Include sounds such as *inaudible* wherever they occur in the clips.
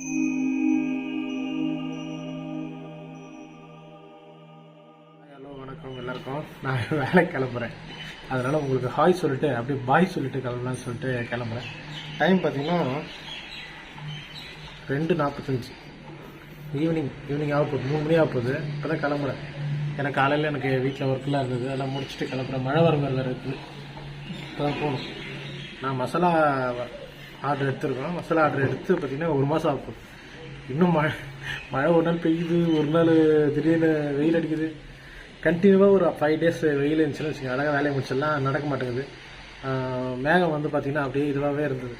Hello வணக்கம் எல்லாருக்கும். நான் *laughs* வேலை கிளம்புறேன். அதனால் உங்களுக்கு ஹாய் சொல்லிட்டு அப்படியே பாய் சொல்லிட்டு கிளம்பலாம்னு சொல்லிட்டு கிளம்புறேன். டைம் பார்த்தீங்கன்னா ரெண்டு நாற்பத்தஞ்சு. ஈவினிங் ஈவினிங் ஆக போகுது. மூணு மணி ஆக போகுது. இப்போ தான் கிளம்புறேன். எனக்கு காலையில் எனக்கு வீட்டில் ஒர்க்கெலாம் இருந்தது. அதெல்லாம் முடிச்சுட்டு கிளம்புறேன். மழை வர மாதிரி இருக்குது. இப்போ தான் போகணும். நான் மசாலா ஆர்டர் எடுத்திருக்கோம். மசாலா ஆர்டர் எடுத்து பார்த்தீங்கன்னா ஒரு மாதம் ஆகும். இன்னும் மழை மழை ஒரு நாள் பெய்யுது ஒரு நாள் திடீர்னு வெயில் அடிக்குது. கண்டினியூவாக ஒரு ஃபைவ் டேஸ் வெயில் இருந்துச்சுன்னு வச்சுக்கோங்க. அழகாக வேலையை முடிச்சிடலாம். நடக்க மாட்டேங்குது. மேகம் வந்து பார்த்திங்கன்னா அப்படியே இதுவாகவே இருந்தது.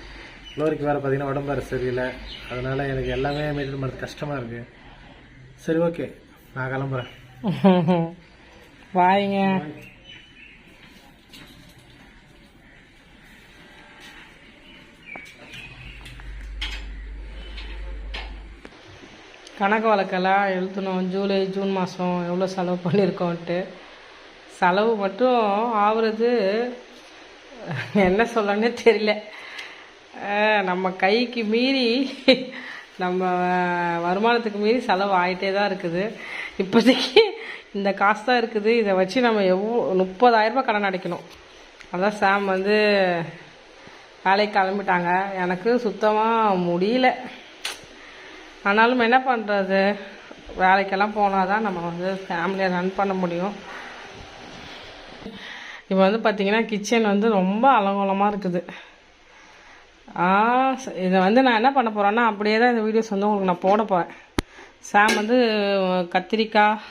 லோரிக்கு வேறு பார்த்தீங்கன்னா உடம்பு வேறு சரியில்லை. அதனால் எனக்கு எல்லாமே மெயின்டைன் பண்ணுறது கஷ்டமாக இருக்குது சரி ஓகே நான் கிளம்புறேன். வாங்க. கணக்கு வழக்கெல்லாம் எழுத்தணும். ஜூலை ஜூன் மாதம் எவ்வளோ செலவு பண்ணியிருக்கோன்ட்டு. செலவு மட்டும் ஆகுறது என்ன சொல்லனே தெரியல. நம்ம கைக்கு மீறி நம்ம வருமானத்துக்கு மீறி செலவு ஆகிட்டே தான் இருக்குது. இப்போதைக்கு இந்த காசு தான் இருக்குது. இதை வச்சு நம்ம எவ்வளோ முப்பதாயிரரூபா கடன் அடைக்கணும். அதான் சாம் வந்து வேலைக்கு கிளம்பிட்டாங்க. எனக்கு சுத்தமாக முடியல. ஆனாலும் என்ன பண்ணுறது வேலைக்கெல்லாம் போனால் தான் நம்ம வந்து ஃபேமிலியை ரன் பண்ண முடியும். இப்போ வந்து பார்த்திங்கன்னா கிச்சன் வந்து ரொம்ப அலங்கோலமாக இருக்குது. ஆ இதை வந்து நான் என்ன பண்ண போகிறேன்னா அப்படியே தான் இந்த வீடியோஸ் வந்து உங்களுக்கு நான் போட போகிறேன் சாம் வந்து கத்திரிக்காய்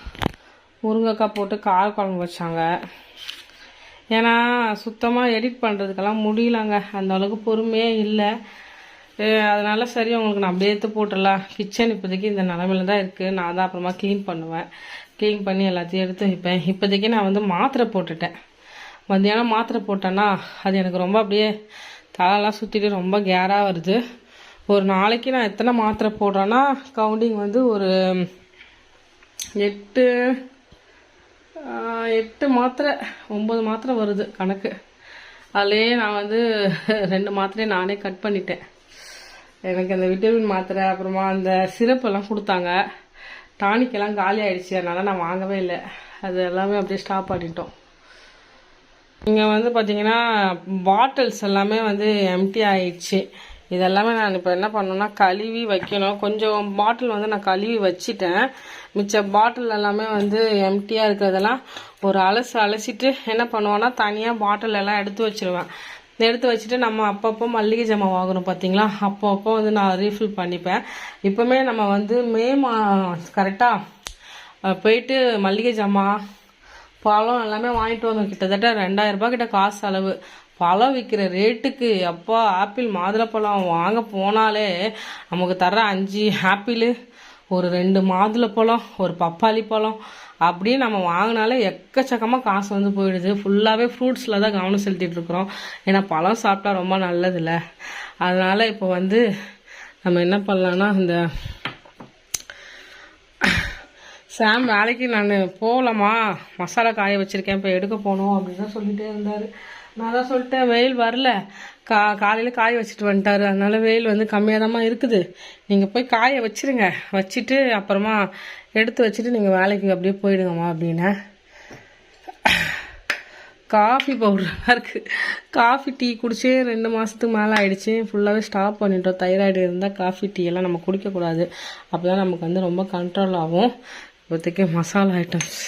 முருங்கைக்காய் போட்டு கார குழம்பு வச்சாங்க. ஏன்னா சுத்தமாக எடிட் பண்ணுறதுக்கெல்லாம் முடியலங்க. அந்த அளவுக்கு பொறுமையே இல்லை. அதனால் சரி உங்களுக்கு நான் அப்படியே எடுத்து போட்டுடலாம். கிச்சன் இப்போதைக்கு இந்த நிலமையில தான் இருக்குது நான் தான் அப்புறமா க்ளீன் பண்ணுவேன். க்ளீன் பண்ணி எல்லாத்தையும் எடுத்து வைப்பேன். இப்போதைக்கு நான் வந்து மாத்திரை போட்டுட்டேன். மத்தியானம் மாத்திரை போட்டேன்னா அது எனக்கு ரொம்ப அப்படியே தலைலாம் சுற்றிட்டு ரொம்ப கேராக வருது. ஒரு நாளைக்கு நான் எத்தனை மாத்திரை போடுறேன்னா கவுண்டிங் வந்து ஒரு எட்டு எட்டு மாத்திரை ஒம்பது மாத்திரை வருது கணக்கு. அதுலேயே நான் வந்து ரெண்டு மாத்திரையை நானே கட் பண்ணிட்டேன். எனக்கு அந்த விட்டமின் மாத்திரை அப்புறமா அந்த சிரப்பெல்லாம் கொடுத்தாங்க. டானிக்கெல்லாம் காலி ஆயிடுச்சு. அதனால் நான் வாங்கவே இல்லை. அது எல்லாமே அப்படியே ஸ்டாப் பண்ணிட்டோம். இங்கே வந்து பார்த்தீங்கன்னா பாட்டில்ஸ் எல்லாமே வந்து எம்டி ஆயிடுச்சு. இதெல்லாமே நான் இப்போ என்ன பண்ணணும்னா கழுவி வைக்கணும். கொஞ்சம் பாட்டில் வந்து நான் கழுவி வச்சிட்டேன். மிச்ச பாட்டில் எல்லாமே வந்து எம்டியாக இருக்கிறதெல்லாம் ஒரு அலசு அலசிட்டு என்ன பண்ணுவேன்னா தனியாக பாட்டில் எல்லாம் எடுத்து வச்சுருவேன். எடுத்து வச்சுட்டு நம்ம அப்பப்போ மல்லிகை ஜாமான் வாங்கணும் பார்த்தீங்களா அப்பப்போ வந்து நான் ரீஃபில் பண்ணிப்பேன். இப்போவுமே நம்ம வந்து மே மா கரெக்டாக போயிட்டு மல்லிகை ஜாமான் பழம் எல்லாமே வாங்கிட்டு வந்தோம். கிட்டத்தட்ட ரெண்டாயிரம் ரூபாய் கிட்ட காசு செலவு பழம் விற்கிற ரேட்டுக்கு அப்பா ஆப்பிள் மாதுளை பழம் வாங்க போனாலே நமக்கு தர்ற அஞ்சு ஆப்பிள் ஒரு ரெண்டு மாதுளை பழம் ஒரு பப்பாளி பழம் அப்படியே நம்ம வாங்கினாலே எக்கச்சக்கமாக காசு வந்து போயிடுது. ஃபுல்லாகவே ஃப்ரூட்ஸில் தான் கவனம் செலுத்திட்டுருக்குறோம் ஏன்னா பழம் சாப்பிட்டா ரொம்ப நல்லதில்ல. அதனால் இப்போ வந்து நம்ம என்ன பண்ணலான்னா இந்த சாம் வேலைக்கு நான் போகலாமா மசாலா காய வச்சுருக்கேன். இப்போ எடுக்க போகணும் அப்படின்னு தான் சொல்லிகிட்டே இருந்தார். நான் தான் சொல்லிட்டேன் வெயில் வரல. கா காலையில் காய வச்சுட்டு வந்துட்டாரு. அதனால வெயில் வந்து கம்மியாக இருக்குது. நீங்கள் போய் காய வச்சிருங்க. வச்சுட்டு அப்புறமா எடுத்து வச்சுட்டு நீங்கள் வேலைக்கு அப்படியே போயிடுங்கம்மா அப்படின்னு. காஃபி பவுடராக இருக்குது காஃபி டீ குடிச்சே ரெண்டு மாதத்துக்கு மேலே ஆயிடுச்சு. ஃபுல்லாகவே ஸ்டாப் பண்ணிட்டோம். தைராய்டு இருந்தால் காஃபி டீ எல்லாம் நம்ம குடிக்கக்கூடாது அப்போ தான் நமக்கு வந்து ரொம்ப கண்ட்ரோல் ஆகும். இப்போதைக்கு மசாலா ஐட்டம்ஸ்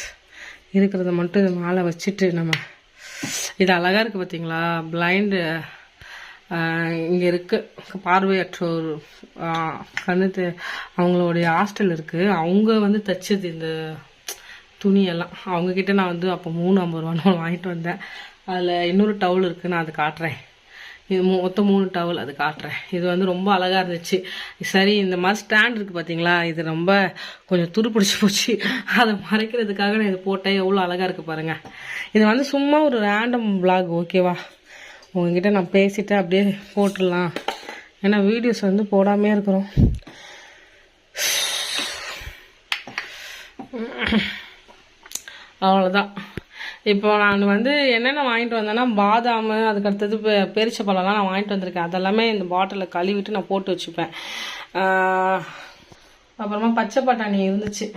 இருக்கிறத மட்டும் இது மேலே வச்சுட்டு நம்ம இது அழகாக இருக்குது பார்த்தீங்களா பிளைண்டு இங்கே இருக்குது பார்வையற்றோர் கண்ணு அவங்களுடைய ஹாஸ்டல் இருக்குது அவங்க வந்து தைச்சது இந்த துணியெல்லாம். அவங்கக்கிட்ட நான் வந்து அப்போ மூணு ஐம்பது ரூபான்னு *laughs* வாங்கிட்டு வந்தேன். அதில் இன்னொரு டவுல் இருக்குது நான் அது காட்டுறேன். இது மூ- மொத்தம் மூணு டவல் அது காட்டுறேன். இது வந்து ரொம்ப அழகாக இருந்துச்சு. சரி இந்த மாதிரி ஸ்டாண்ட் இருக்குது பார்த்தீங்களா இது ரொம்ப கொஞ்சம் துரு பிடிச்சி போச்சு. *laughs* அதை மறைக்கிறதுக்காக நான் இது போட்டேன். எவ்வளோ அழகாக இருக்குது பாருங்கள் இது வந்து சும்மா ஒரு ரேண்டம் பிளாக் ஓகேவா உங்ககிட்ட நான் பேசிட்டு அப்படியே போட்டுடலாம். ஏன்னா வீடியோஸ் வந்து போடாமே இருக்கிறோம். அவ்வளோதான் இப்போ நான் வந்து என்னென்ன வாங்கிட்டு வந்தேன்னா பாதாம் அதுக்கு அடுத்தது பழம்லாம் நான் வாங்கிட்டு வந்திருக்கேன். அதெல்லாமே இந்த பாட்டிலில் கழுவிட்டு நான் போட்டு வச்சுப்பேன். அப்புறமா பச்சை பட்டாணி இருந்துச்சு.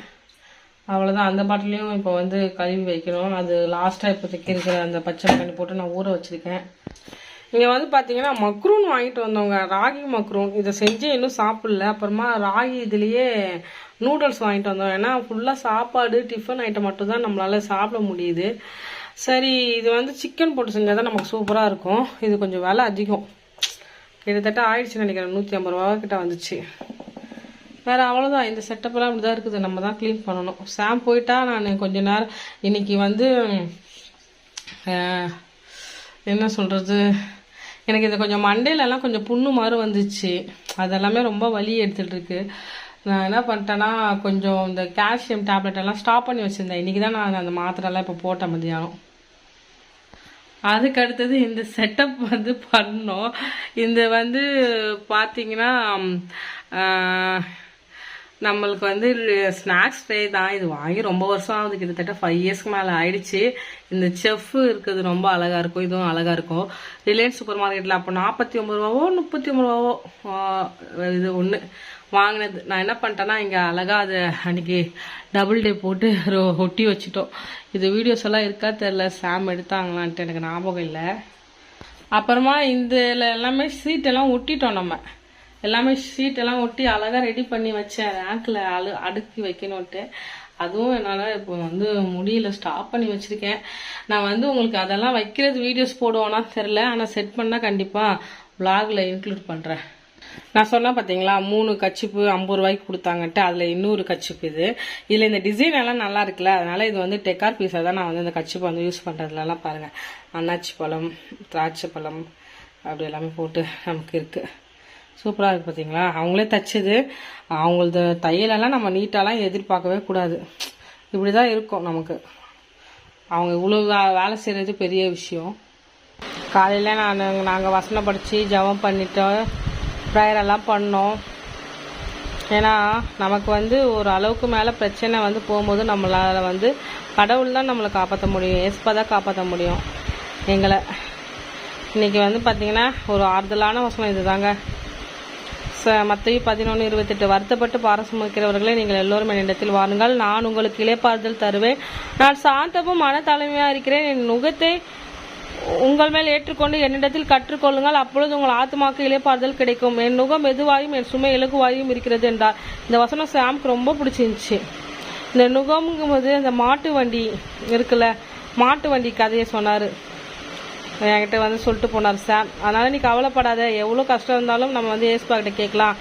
அவ்வளோதான் அந்த பாட்டிலையும் இப்போ வந்து கழுவி வைக்கணும். அது லாஸ்ட்டாக இப்போதைக்கு இருக்கிற அந்த பச்சை பட்டாணி போட்டு நான் ஊற வச்சுருக்கேன். இங்கே வந்து பார்த்தீங்கன்னா மக்ரூன் வாங்கிட்டு வந்தவங்க ராகி மக்ரூன். இதை செஞ்சு இன்னும் சாப்பிடல. அப்புறமா ராகி இதுலேயே நூடுல்ஸ் வாங்கிட்டு வந்தோம். ஏன்னா ஃபுல்லாக சாப்பாடு டிஃபன் ஐட்டம் மட்டும்தான் நம்மளால் நம்மளால சாப்பிட முடியுது. சரி இது வந்து சிக்கன் போட்டு செஞ்சால் தான் நமக்கு சூப்பராக இருக்கும். இது கொஞ்சம் விலை அதிகம். கிட்டத்தட்ட ஆயிடுச்சுன்னு நினைக்கிறேன். நூற்றி ஐம்பது ரூபா கிட்ட வந்துச்சு. வேறு அவ்வளோதான் இந்த செட்டப்லாம் இப்படி தான் இருக்குது. நம்ம தான் க்ளீன் பண்ணணும். சாம் போயிட்டா நான் கொஞ்ச நேரம் இன்னைக்கு வந்து என்ன சொல்கிறது எனக்கு இது கொஞ்சம் மண்டையிலலாம் கொஞ்சம் புண்ணு மாதிரி வந்துச்சு. அதெல்லாமே ரொம்ப வலி எடுத்துட்டு இருக்கு. நான் என்ன பண்ணிட்டேன்னா கொஞ்சம் இந்த கால்சியம் டேப்லெட் எல்லாம் ஸ்டாப் பண்ணி வச்சுருந்தேன். இன்றைக்கி தான் நான் அந்த மாத்திரைலாம் இப்போ போட்டேன் மதியானம் அதுக்கு அடுத்தது இந்த செட்டப் வந்து பண்ணோம். இந்த வந்து பார்த்தீங்கன்னா நம்மளுக்கு வந்து ஸ்நாக்ஸ் ட்ரே தான். இது வாங்கி ரொம்ப வருஷம் ஆகுது. கிட்டத்தட்ட ஃபைவ் இயர்ஸ்க்கு மேலே ஆயிடுச்சு. இந்த செஃப் இருக்குது. ரொம்ப அழகா இருக்கும். இதுவும் அழகா இருக்கும். ரிலையன்ஸ் சூப்பர் மார்க்கெட்டில் அப்போ நாற்பத்தி ஒம்பது ரூபாவோ முப்பத்தி ஒம்பது ரூபாவோ இது ஒன்று வாங்கினது. நான் என்ன பண்ணிட்டேன்னா இங்கே அழகாக அதை அன்னைக்கு டபுள் டே போட்டு ரொ- ஒட்டி வச்சுட்டோம். இது வீடியோஸ் எல்லாம் இருக்கா தெரில சாம் எடுத்தாங்களான்ட்டு எனக்கு ஞாபகம் இல்லை. அப்புறமா இந்த எல்லாமே சீட்டெல்லாம் ஒட்டிட்டோம் நம்ம. எல்லாமே ஷீட் எல்லாம் ஒட்டி அழகா ரெடி பண்ணி வச்சேன். ரேங்க்ல அழு அடுக்கி வைக்கணும்ட்டு அதுவும் என்னால் இப்போ வந்து முடியல. ஸ்டாப் பண்ணி வச்சிருக்கேன். நான் வந்து உங்களுக்கு அதெல்லாம் வைக்கிறது வீடியோஸ் போடுவோன்னா தெரில ஆனால் செட் பண்ணால் கண்டிப்பாக vlogல இன்க்ளூட் பண்ணுறேன் நான் சொன்னேன் பார்த்தீங்களா மூணு கச்சிப்பு ஐம்பது ரூபாய்க்கு கொடுத்தாங்கன்ட்டு. அதில் இன்னொரு கச்சிப்பு இது. இதில் இந்த டிசைன் எல்லாம் நல்லா இருக்குல்ல. அதனால் இது வந்து டெக்கார் பீஸாக தான் நான் வந்து இந்த கச்சிப்பு வந்து யூஸ் பண்ணுறதுலலாம் பாருங்கள் அன்னாச்சி பழம் திராட்சை பழம் அப்படி எல்லாமே போட்டு நமக்கு இருக்குது சூப்பராக இருக்குது பார்த்தீங்களா அவங்களே தைச்சது. அவங்களது தையலெல்லாம் நம்ம நீட்டாலாம் எதிர்பார்க்கவே கூடாது. இப்படி தான் இருக்கும் நமக்கு. அவங்க இவ்வளோ வே- வேலை செய்கிறது பெரிய விஷயம். காலையில் நான் நாங்கள் வசனம் படித்து ஜெபம் பண்ணிட்டோம். ப்ரேயரெல்லாம் பண்ணோம். ஏன்னா நமக்கு வந்து ஒரு அளவுக்கு மேலே பிரச்சனை வந்து போகும்போது நம்மளால் வந்து கடவுள் தான் நம்மளை காப்பாற்ற முடியும். எஸ்பா தான் காப்பாற்ற முடியும். எங்களை. இன்னைக்கு வந்து பார்த்திங்கன்னா ஒரு ஆறுதலான வசனம் இதுதாங்க மத்திய பதினொன்று இருபத்தெட்டு. வருத்தப்பட்டு பாரம் நீங்கள் எல்லோரும் என்னிடத்தில் வாருங்கள். நான் உங்களுக்கு இளைப்பாறுதல் தருவேன். நான் சாந்தமும் மன தலைமையாக இருக்கிறேன். என் நுகத்தை உங்கள் மேல் ஏற்றுக்கொண்டு என்னிடத்தில் கற்றுக்கொள்ளுங்கள். அப்பொழுது உங்கள் ஆத்மாக்கு இளைப்பாறுதல் கிடைக்கும். என் நுகம் மெதுவாயும் என் சுமை இலகுவாயும் இருக்கிறது என்றார். இந்த வசனம் சாமுக்கு ரொம்ப பிடிச்சிருந்துச்சு. இந்த நுகம்ங்கும்போது அந்த மாட்டு வண்டி இருக்குல்ல மாட்டு வண்டி கதையை சொன்னார். என்கிட்ட வந்து சொல்லிட்டு போனார் சார். அதனால் நீ கவலைப்படாத எவ்வளோ கஷ்டம் இருந்தாலும் நம்ம வந்து ஏசுபாக்கிட்ட கேட்கலாம்.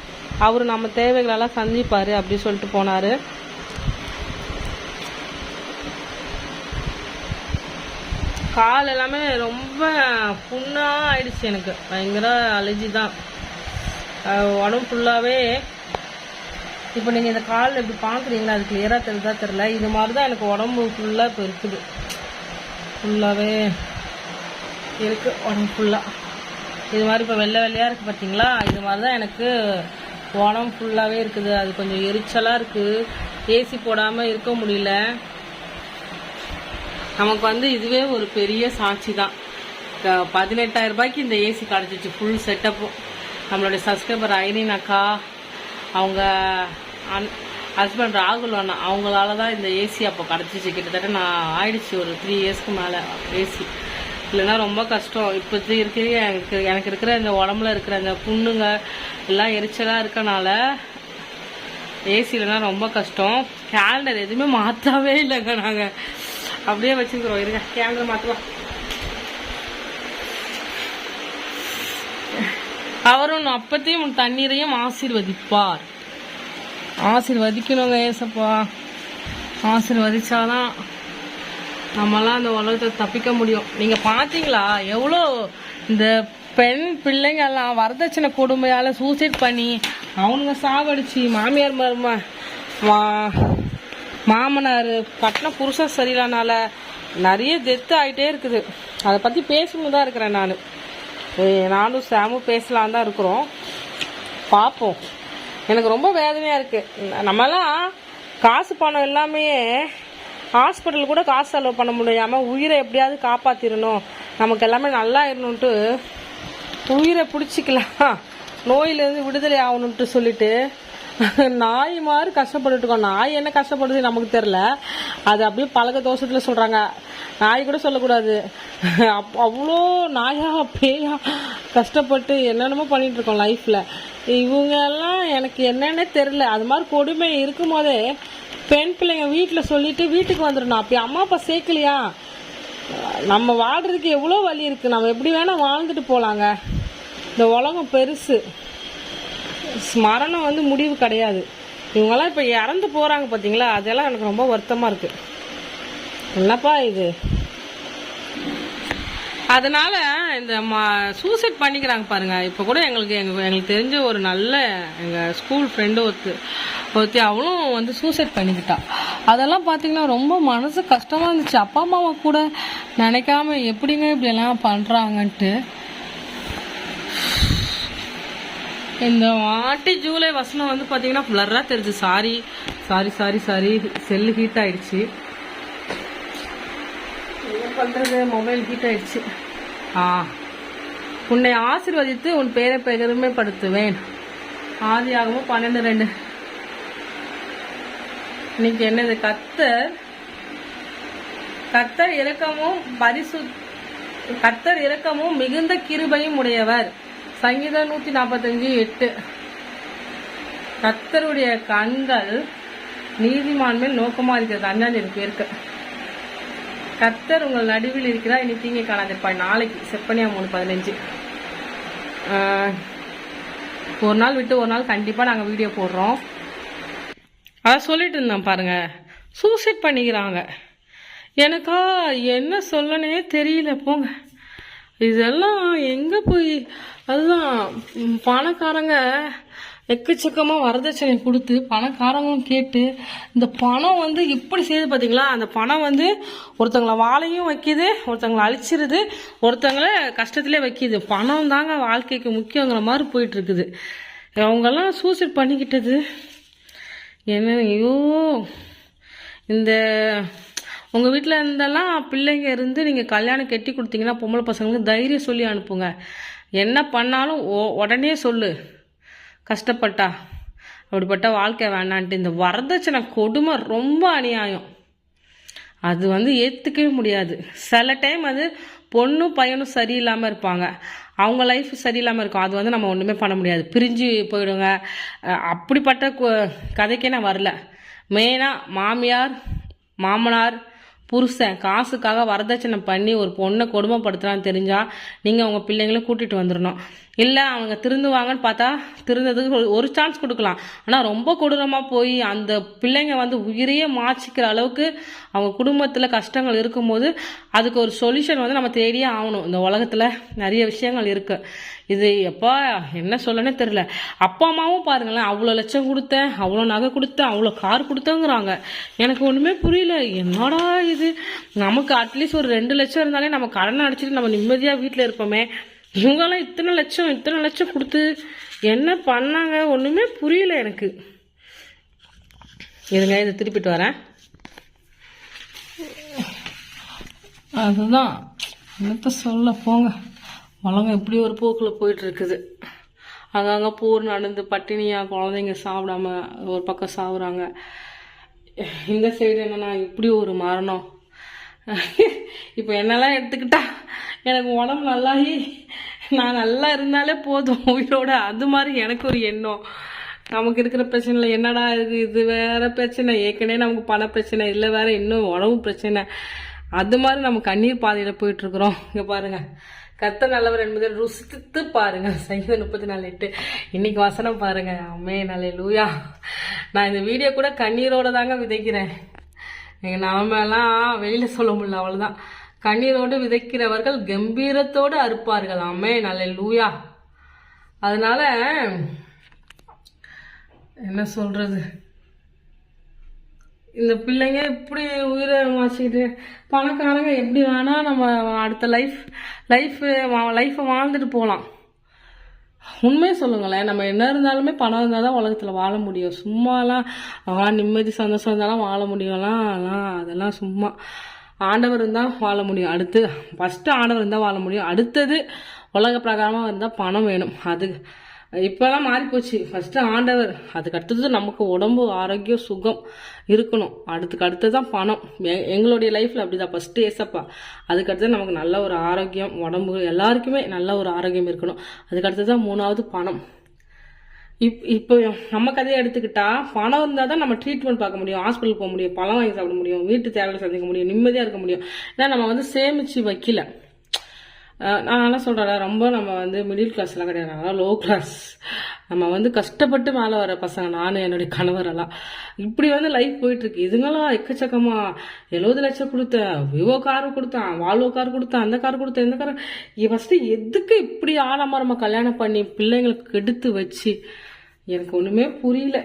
அவர் நம்ம தேவைகளெல்லாம் சந்திப்பார் அப்படி சொல்லிட்டு போனார். கால் எல்லாமே ரொம்ப புண்ணாக ஆயிடுச்சு எனக்கு. பயங்கர அலர்ஜி தான். உடம்பு ஃபுல்லாகவே இப்போ நீங்கள் இந்த கால் இப்படி பார்க்குறீங்களா அது கிளியராக தெரியுதா தெரில இது மாதிரி தான் எனக்கு உடம்பு ஃபுல்லாக இப்போ இருக்குது. ஃபுல்லாகவே இருக்கு உடம்பு ஃபுல்லாக இது மாதிரி இப்போ வெள்ளை வெள்ளையாக இருக்குது பார்த்தீங்களா இது மாதிரி தான் எனக்கு உடம்பு ஃபுல்லாகவே இருக்குது. அது கொஞ்சம் எரிச்சலாக இருக்குது ஏசி போடாமல் இருக்க முடியல. நமக்கு வந்து இதுவே ஒரு பெரிய சாட்சி தான் பதினெட்டாயிரம் ரூபாய்க்கு இந்த ஏசி கிடச்சிச்சு. ஃபுல் செட்டப்பும் நம்மளுடைய சப்ஸ்கிரைபர் ஐனின் அக்கா அவங்க அன் ஹஸ்பண்ட் ராகுல் அண்ணா அவங்களால தான் இந்த ஏசி அப்போ கிடச்சிச்சு. கிட்டத்தட்ட நான் ஆயிடுச்சு ஒரு த்ரீ இயர்ஸ்க்கு மேலே ஏசி இல்லைன்னா ரொம்ப கஷ்டம். இப்போது இருக்கிற எனக்கு எனக்கு இருக்கிற இந்த உடம்புல இருக்கிற இந்த புண்ணுங்க எல்லாம் எரிச்சலாக இருக்கனால ஏசி இல்லைன்னா ரொம்ப கஷ்டம். கேலண்டர் எதுவுமே மாற்றவே இல்லைங்க நாங்கள் அப்படியே வச்சுக்கிறோம் இருங்க கேலண்டர் மாற்றுவோம் அவரும் அப்பத்தையும் உன் தண்ணீரையும் ஆசீர்வதிப்பார். ஆசீர்வதிக்கணுங்க ஏசப்பா. ஆசீர்வதிச்சாதான் நம்மளாம் அந்த உலகத்தை தப்பிக்க முடியும். நீங்க பாத்தீங்களா? எவ்வளோ இந்த பெண் பிள்ளைங்க எல்லாம் வரதட்சணை கொடுமையால சூசைட் பண்ணி அவனுங்க சாவடிச்சு மாமியார் மரும மா- மாமனார் கட்டின புருஷன் சரியில்லானால நிறைய டெத்து ஆகிட்டே இருக்குது. அதை பற்றி பேசணும் தான் இருக்கிறேன் நான். நானும் சாமும் பேசலாம் தான் இருக்கிறோம். பார்ப்போம் எனக்கு ரொம்ப வேதனையாக இருக்குது நம்மலாம் காசு பணம் எல்லாமே ஹாஸ்பிட்டல் கூட காசு செலவு பண்ண முடியாமல் உயிரை எப்படியாவது காப்பாற்றிடணும் நமக்கு எல்லாமே நல்லா இருணுன்ட்டு உயிரை பிடிச்சிக்கலாம். நோயிலேருந்து விடுதலை ஆகணுன்ட்டு சொல்லிட்டு நாய் மாதிரி கஷ்டப்பட்டுட்டு இருக்கோம். நாய் என்ன கஷ்டப்படுது நமக்கு தெரில அது அப்படியே பழக தோஷத்தில் சொல்கிறாங்க நாய் கூட சொல்லக்கூடாது. அப் அவ்வளோ நாயா பேயா கஷ்டப்பட்டு என்னென்னமோ பண்ணிகிட்ருக்கோம் இருக்கோம் லைஃப்பில் இவங்கெல்லாம் எனக்கு என்னன்னே தெரில அது மாதிரி கொடுமை இருக்கும் போதே பெண் பிள்ளைங்க வீட்டில் சொல்லிட்டு வீட்டுக்கு வந்துடணும் அப்படி அம்மா அப்பா சேர்க்கலையா? நம்ம வாழ்றதுக்கு எவ்வளோ வழி இருக்குது நம்ம எப்படி வேணால் வாழ்ந்துட்டு போகலாங்க இந்த உலகம் பெருசு. ஸ்மரணம் வந்து முடிவு கிடையாது. இவங்கெல்லாம் இப்போ இறந்து போகிறாங்க பார்த்தீங்களா அதெல்லாம் எனக்கு ரொம்ப வருத்தமாக இருக்குது என்னப்பா இது? அதனால இந்த சூசைட் பண்ணிக்கிறாங்க பாருங்க. இப்போ கூட எங்களுக்கு எங்க எங்களுக்கு தெரிஞ்ச ஒரு நல்ல எங்கள் ஸ்கூல் ஃப்ரெண்டு ஒருத்து ஒருத்தி அவளும் வந்து சூசைட் பண்ணிக்கிட்டா. அதெல்லாம் பார்த்தீங்கன்னா ரொம்ப மனசு கஷ்டமாக இருந்துச்சு. அப்பா அம்மாவை கூட நினைக்காம எப்படிங்க இப்படியெல்லாம் பண்ணுறாங்கன்ட்டு இந்த வாட்டி ஜூலை வசனம் வந்து பார்த்தீங்கன்னா பிளர்ராக தெரிஞ்சு. Sorry sorry sorry sorry cell heat ஆயிடுச்சு. பண்ணுறது மொபைல் ஹீட் ஆயிடுச்சு. ஆ. உன்னை ஆசிர்வதித்து உன் பேரை பெருமைப்படுத்துவேன் ஆதியாகவும் பன்னெண்டு ரெண்டு. இன்னைக்கு என்னது? கத்தர் கத்தர் இறக்கமும் பரிசு கத்தர் இறக்கமும் மிகுந்த கிருபையும் உடையவர். சங்கீதம் நூற்றி நாற்பத்தஞ்சு எட்டு. கத்தருடைய கண்கள் நீதிமான் மேல் நோக்கமாக இருக்கிறது. அஞ்சாஞ்சு பேருக்கு கத்தர் உங்கள் நடுவில் இருக்கிறார். இனி தீங்கை காணாதிருப்பாய் நாளைக்கு செப்பனியா மூணு பதினஞ்சு. ஒரு நாள் விட்டு ஒரு நாள் கண்டிப்பாக நாங்கள் வீடியோ போடுறோம். அதான் சொல்லிட்டு இருந்தோம் பாருங்கள் சூசைட் பண்ணிக்கிறாங்க. எனக்கா என்ன சொல்லனே தெரியல போங்க. இதெல்லாம் எங்கே போய்? அதுதான் பணக்காரங்க எக்கச்சக்கமாக வரதட்சணை கொடுத்து பணக்காரங்களும் கேட்டு இந்த பணம் வந்து இப்படி செய்யுது பார்த்தீங்களா அந்த பணம் வந்து ஒருத்தங்களை வாழையும் வைக்கிது ஒருத்தங்களை அழிச்சிருது ஒருத்தங்களை கஷ்டத்திலே வைக்கிது. பணம் தாங்க வாழ்க்கைக்கு முக்கியங்கிற மாதிரி போயிட்டுருக்குது. அவங்கெல்லாம் சூசைட் பண்ணிக்கிட்டது. என்ன ஐயோ இந்த உங்கள் வீட்டில் இருந்தெல்லாம் பிள்ளைங்க இருந்து நீங்கள் கல்யாணம் கட்டி கொடுத்தீங்கன்னா பொம்பளை பசங்களுக்கு தைரியம் சொல்லி அனுப்புங்க. என்ன பண்ணாலும் ஓ- உடனே சொல்லு. கஷ்டப்பட்டா. அப்படிப்பட்ட வாழ்க்கை வேணான்ட்டு இந்த வரதட்சணை கொடுமை ரொம்ப அநியாயம். அது வந்து ஏற்றுக்கவே முடியாது. சில டைம் அது பொண்ணும் பையனும் சரியில்லாமல் இருப்பாங்க. அவங்க லைஃப் சரியில்லாமல் இருக்கும். அது வந்து நம்ம ஒன்றுமே பண்ண முடியாது. பிரிஞ்சு போயிடுங்க. அப்படிப்பட்ட கதைக்கே நான் வரல. மெயினாக மாமியார் மாமனார் புருஷன் காசுக்காக வரதட்சணை பண்ணி ஒரு பொண்ணை கொடுமைப்படுத்துறான்னு தெரிஞ்சால் நீங்கள் உங்கள் பிள்ளைங்கள கூட்டிகிட்டு வந்துடணும். இல்லை அவங்க திருந்துவாங்கன்னு பார்த்தா திருந்ததுக்கு ஒரு- ஒரு சான்ஸ் கொடுக்கலாம். ஆனால் ரொம்ப கொடூரமாக போய் அந்த பிள்ளைங்க வந்து உயிரையே மாச்சிக்கிற அளவுக்கு அவங்க குடும்பத்தில் கஷ்டங்கள் இருக்கும்போது அதுக்கு ஒரு சொல்யூஷன் வந்து நம்ம தேடியே ஆகணும். இந்த உலகத்தில் நிறைய விஷயங்கள் இருக்குது இது எப்பா என்ன சொல்லனே தெரில அப்பா அம்மாவும் பாருங்களேன் அவ்வளோ லட்சம் கொடுத்தேன் அவ்வளோ நகை கொடுத்தேன் அவ்வளோ கார் கொடுத்தேங்கிறாங்க. எனக்கு ஒன்றுமே புரியல. என்னடா இது? நமக்கு அட்லீஸ்ட் ஒரு ரெண்டு லட்சம் இருந்தாலே நம்ம கடன் அடிச்சிட்டு நம்ம நிம்மதியாக வீட்டில் இருப்போமே. இவங்கெல்லாம் இத்தனை லட்சம் இத்தனை லட்சம் கொடுத்து என்ன பண்ணாங்க? ஒன்றுமே புரியல எனக்கு. இதுங்க இதை திருப்பிட்டு வரேன். அதுதான். என்னத்த சொல்ல போங்க. உலகம் எப்படி ஒரு போக்கில் போயிட்டுருக்குது. அங்கங்கே போர் நடந்து பட்டினியாக குழந்தைங்க சாப்பிடாம ஒரு பக்கம் சாப்பிட்றாங்க இந்த சைடு என்னென்னா இப்படி ஒரு மரணம். இப்போ என்னெல்லாம் எடுத்துக்கிட்டா? எனக்கு உடம்பு நல்லாகி நான் நல்லா இருந்தாலே போதும். உயிரோட அது மாதிரி எனக்கு ஒரு எண்ணம். நமக்கு இருக்கிற பிரச்சனையில் என்னடா இது? இது வேறு பிரச்சனை. ஏற்கனவே நமக்கு பண பிரச்சனை இல்லை வேறு இன்னும் உடம்பு பிரச்சனை. அது மாதிரி நம்ம கண்ணீர் பாதையில் போயிட்டுருக்குறோம். இங்கே பாருங்க. கத்த நல்லவர் என்பதை ருசித்து பாருங்க. சங்கீதம் முப்பத்தி நாலு எட்டு. இன்னைக்கு வசனம் பாருங்க. அம்மே நல்ல லூயா நான் இந்த வீடியோ கூட கண்ணீரோட தாங்க விதைக்கிறேன். எங்கள் நாமெல்லாம் வெளியில் சொல்ல முடியல அவ்வளோதான் கண்ணீரோடு விதைக்கிறவர்கள் கம்பீரத்தோடு அறுப்பார்கள். ஆமே நல்ல லூயா அதனால என்ன சொல்றது? இந்த பிள்ளைங்க இப்படி உயிரை வாசிக்கிட்டு பணக்காரங்க எப்படி வேணா நம்ம அடுத்த லைஃப் லைஃப் லைஃப்பை வாழ்ந்துட்டு போகலாம். உண்மையை சொல்லுங்களேன். நம்ம என்ன இருந்தாலுமே பணம் இருந்தால் தான் உலகத்தில் வாழ முடியும். சும்மாலாம் அவங்களாம் நிம்மதி சந்தோஷம் இருந்தாலும் வாழ முடியும்லாம் அதெல்லாம் அதெல்லாம் சும்மா. ஆண்டவர் இருந்தால் வாழ முடியும். அடுத்து ஃபஸ்ட்டு ஆண்டவர் இருந்தால் வாழ முடியும். அடுத்தது உலக பிரகாரமாக இருந்தால் பணம் வேணும். அது இப்போலாம் மாறிப்போச்சு. ஃபஸ்ட்டு ஆண்டவர் அதுக்கு அடுத்தது நமக்கு உடம்பு ஆரோக்கியம் சுகம் இருக்கணும். அடுத்துக்கு அடுத்தது தான் பணம். எ- எங்களுடைய லைஃப்பில் அப்படி தான் ஃபஸ்ட்டு ஏசப்பா. அதுக்கு அடுத்தது நமக்கு நல்ல ஒரு ஆரோக்கியம் உடம்பு எல்லாருக்குமே நல்ல ஒரு ஆரோக்கியம் இருக்கணும். அதுக்கு அடுத்தது தான் மூணாவது பணம். இப் இப்போ நம்ம கதையை எடுத்துக்கிட்டா பணம் இருந்தால் தான் நம்ம ட்ரீட்மெண்ட் பார்க்க முடியும். ஹாஸ்பிட்டல் போக முடியும் பழம் வாங்கி சாப்பிட முடியும் வீட்டு தேவைகளை சந்திக்க முடியும் நிம்மதியாக இருக்க முடியும். ஏன்னா நம்ம வந்து சேமித்து வைக்கல. நான் என்ன சொல்கிறேன் ரொம்ப நம்ம வந்து மிடில் கிளாஸ்லாம் கிடையாது. அதனால் லோ கிளாஸ் நம்ம வந்து கஷ்டப்பட்டு மேலே வர பசங்க நான் என்னுடைய கணவரெல்லாம் இப்படி வந்து லைஃப் போயிட்டுருக்கு. இதுங்களாம் எக்கச்சக்கமாக எழுபது லட்சம் கொடுத்தேன் விவோ கார் கொடுத்தான் வால்வோ கார் கொடுத்தேன் அந்த கார் கொடுத்தேன் இந்த கார். ஃபஸ்ட்டு எதுக்கு இப்படி ஆடம்பரமாக கல்யாணம் பண்ணி பிள்ளைங்களுக்கு கெடுத்து வச்சு எனக்கு ஒன்றுமே புரியல.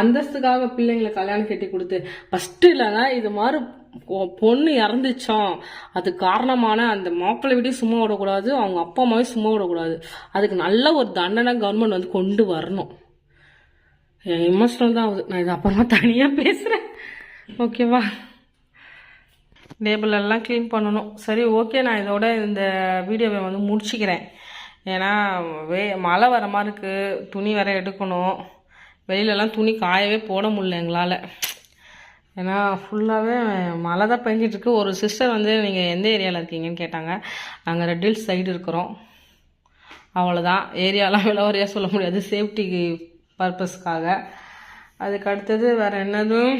அந்தஸ்துக்காக பிள்ளைங்களை கல்யாணம் கட்டி கொடுத்து ஃபஸ்ட்டு இல்லைன்னா இது மாதிரி பொண்ணு இறந்துச்சோம். அது காரணமான அந்த மாப்பிள்ளை வீட்டையும் சும்மா விடக்கூடாது அவங்க அப்பா அம்மாவையும் சும்மா விடக்கூடாது. அதுக்கு நல்ல ஒரு தண்டனை கவர்மெண்ட் வந்து கொண்டு வரணும். எமோஷனல் தான் ஆகுது. நான் இது அப்புறமா தனியாக பேசுகிறேன் ஓகேவா டேபிள் எல்லாம் க்ளீன் பண்ணணும். சரி ஓகே நான் இதோட இந்த வீடியோவை வந்து முடிச்சுக்கிறேன். ஏன்னா வே மழை வர மாதிரி இருக்குது துணி வேறு எடுக்கணும். வெளியிலலாம் துணி காயவே போட முடில எங்களால். ஏன்னா ஃபுல்லாகவே மழை தான் பெஞ்சிட்ருக்கு ஒரு சிஸ்டர் வந்து நீங்கள் எந்த ஏரியாவில் இருக்கீங்கன்னு கேட்டாங்க. நாங்கள் ரெட் ஹில்ஸ் சைடு இருக்கிறோம். அவ்வளோதான் ஏரியாலாம் விலவரியாக சொல்ல முடியாது. சேஃப்டி பர்பஸ்க்காக அதுக்கு அடுத்தது வேறு என்னதும்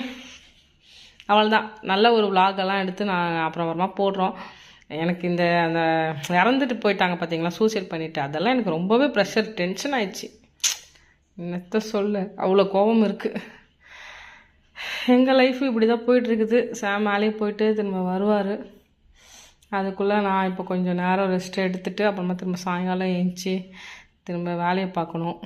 அவ்வளோதான் நல்ல ஒரு vlog-எல்லாம் எடுத்து நான் அப்புறம் அப்புறமா போடுறோம். எனக்கு இந்த அந்த இறந்துட்டு போயிட்டாங்க பார்த்தீங்களா சூசைட் பண்ணிவிட்டு அதெல்லாம் எனக்கு ரொம்பவே ப்ரெஷர் டென்ஷன் ஆயிடுச்சு. என்னத்த சொல்ல? அவ்வளோ கோபம் இருக்குது எங்கள் லைஃப் இப்படி தான் போயிட்டுருக்குது. சாம் மேலேயே போயிட்டு திரும்ப வருவார். அதுக்குள்ளே நான் இப்போ கொஞ்சம் நேரம் ரெஸ்ட் எடுத்துகிட்டு அப்புறமா திரும்ப சாயங்காலம் ஏஞ்சி திரும்ப வேலையை பார்க்கணும்.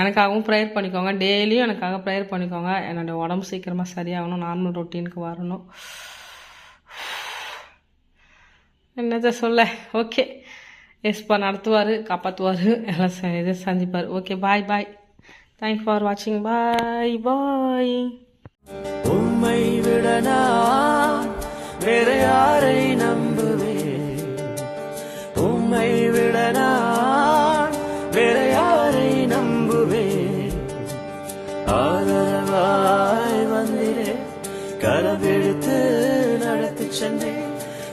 எனக்காகவும் ப்ரேயர் பண்ணிக்கோங்க. டெய்லியும் எனக்காக ப்ரேயர் பண்ணிக்கோங்க. என்னோட உடம்பு சீக்கிரமாக சரியாகணும். நார்மல் ரொட்டீனுக்கு வரணும். என்னத்தை சொல்ல? ஓகே. எஸ்பா நடத்துவார் காப்பாற்றுவார் எல்லாம் இதை சந்திப்பார். Okay bye bye thanks for வாட்சிங் பாய் பாய் உண்மை விடனா வேற யாரை நம்புவேன்? உண்மை விடனா